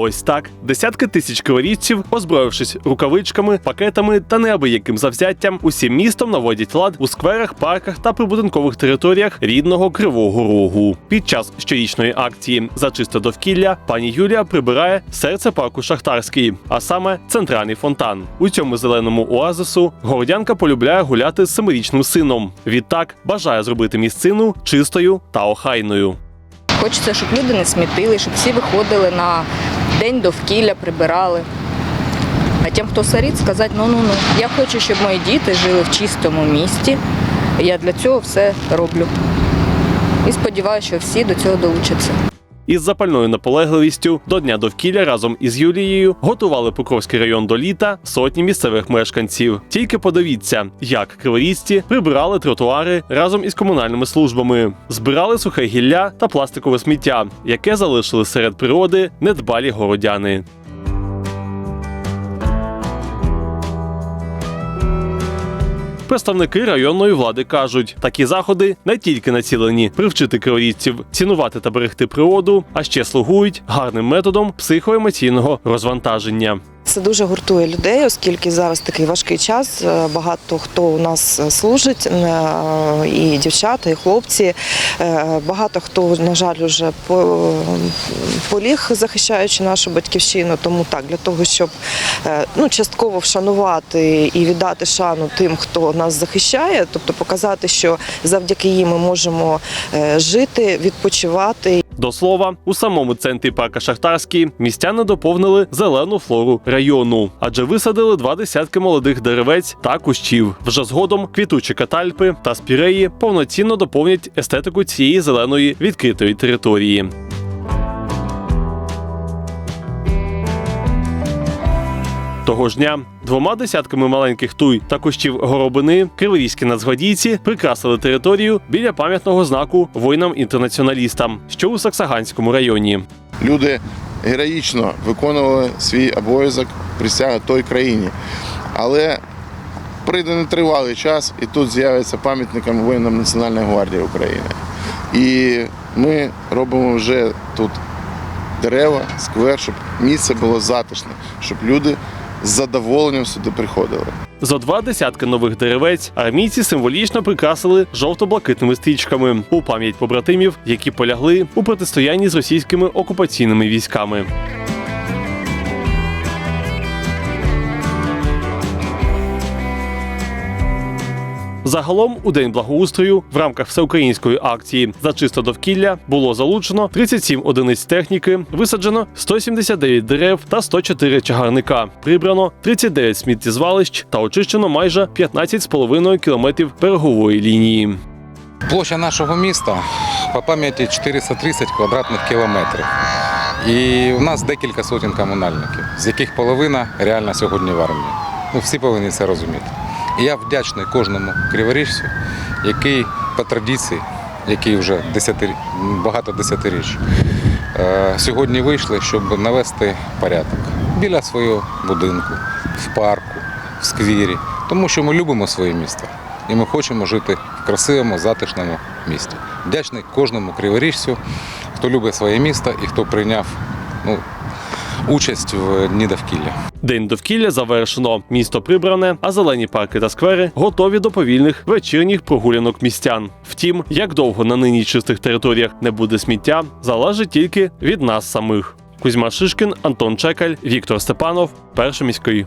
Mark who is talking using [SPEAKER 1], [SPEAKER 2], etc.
[SPEAKER 1] Ось так десятки тисяч криворіжців, озброївшись рукавичками, пакетами та неабияким завзяттям, усім містом наводять лад у скверах, парках та прибудинкових територіях рідного Кривого Рогу. Під час щорічної акції за чисте довкілля пані Юлія прибирає серце парку Шахтарський, а саме центральний фонтан. У цьому зеленому оазису городянка полюбляє гуляти з семирічним сином. Відтак бажає зробити місцину чистою та охайною.
[SPEAKER 2] Хочеться, щоб люди не смітили, щоб всі виходили на день довкілля, прибирали. А тим, хто сорить, сказати, ну ну ну я хочу, щоб мої діти жили в чистому місті. Я для цього все роблю. І сподіваюся, що всі до цього долучаться.
[SPEAKER 1] Із запальною наполегливістю до дня довкілля разом із Юлією готували Покровський район до літа сотні місцевих мешканців. Тільки подивіться, як криворізці прибирали тротуари разом із комунальними службами, збирали сухе гілля та пластикове сміття, яке залишили серед природи недбалі городяни. Представники районної влади кажуть, такі заходи не тільки націлені привчити криворізців цінувати та берегти природу, а ще слугують гарним методом психоемоційного розвантаження.
[SPEAKER 3] Це дуже гуртує людей, оскільки зараз такий важкий час. Е, Багато хто у нас служить, е, і дівчата, і хлопці. Е, Багато хто, на жаль, вже поліг, захищаючи нашу батьківщину. Тому так, для того, щоб ну, частково вшанувати і віддати шану тим, хто нас захищає, тобто показати, що завдяки їм ми можемо е, жити, відпочивати
[SPEAKER 1] До слова, у самому центрі парка Шахтарський містяни доповнили зелену флору району, адже висадили два десятки молодих деревець та кущів. Вже згодом квітучі катальпи та спіреї повноцінно доповнять естетику цієї зеленої відкритої території. Того ж дня двома десятками маленьких туй та кущів горобини криворізькі нацгвардійці прикрасили територію біля пам'ятного знаку воїнам-інтернаціоналістам, що у Саксаганському районі.
[SPEAKER 4] Люди героїчно виконували свій обов'язок присяги той країні. Але прийде нетривалий час, і тут з'явиться пам'ятником воїнам Національної гвардії України. І ми робимо вже тут дерева, сквер, щоб місце було затишне, щоб люди з задоволенням сюди приходили.
[SPEAKER 1] Зо два десятки нових деревець армійці символічно прикрасили жовто-блакитними стрічками у пам'ять побратимів, які полягли у протистоянні з російськими окупаційними військами. Загалом у день благоустрою в рамках всеукраїнської акції за чисте довкілля було залучено 37 одиниць техніки, висаджено 179 дерев та 104 чагарника. Прибрано 39 сміттєзвалищ та очищено майже 15,5 кілометрів берегової лінії.
[SPEAKER 5] Площа нашого міста по пам'яті 430 квадратних кілометрів. І у нас декілька сотень комунальників, з яких половина реально сьогодні в армії. Ну, всі повинні це розуміти. І я вдячний кожному криворіжцю, який по традиції, який вже десяти, багато десятиріч, е, сьогодні вийшли, щоб навести порядок біля свого будинку, в парку, в сквірі. Тому що ми любимо своє місто і ми хочемо жити в красивому, затишному місті. Вдячний кожному криворіжцю, хто любить своє місто і хто прийняв ну, участь в дні довкілля.
[SPEAKER 1] День довкілля завершено. Місто прибране, а зелені парки та сквери готові до повільних вечірніх прогулянок містян. Втім, як довго на нині чистих територіях не буде сміття, залежить тільки від нас самих. Кузьма Шишкін, Антон Чекаль, Віктор Степанов, перший міський.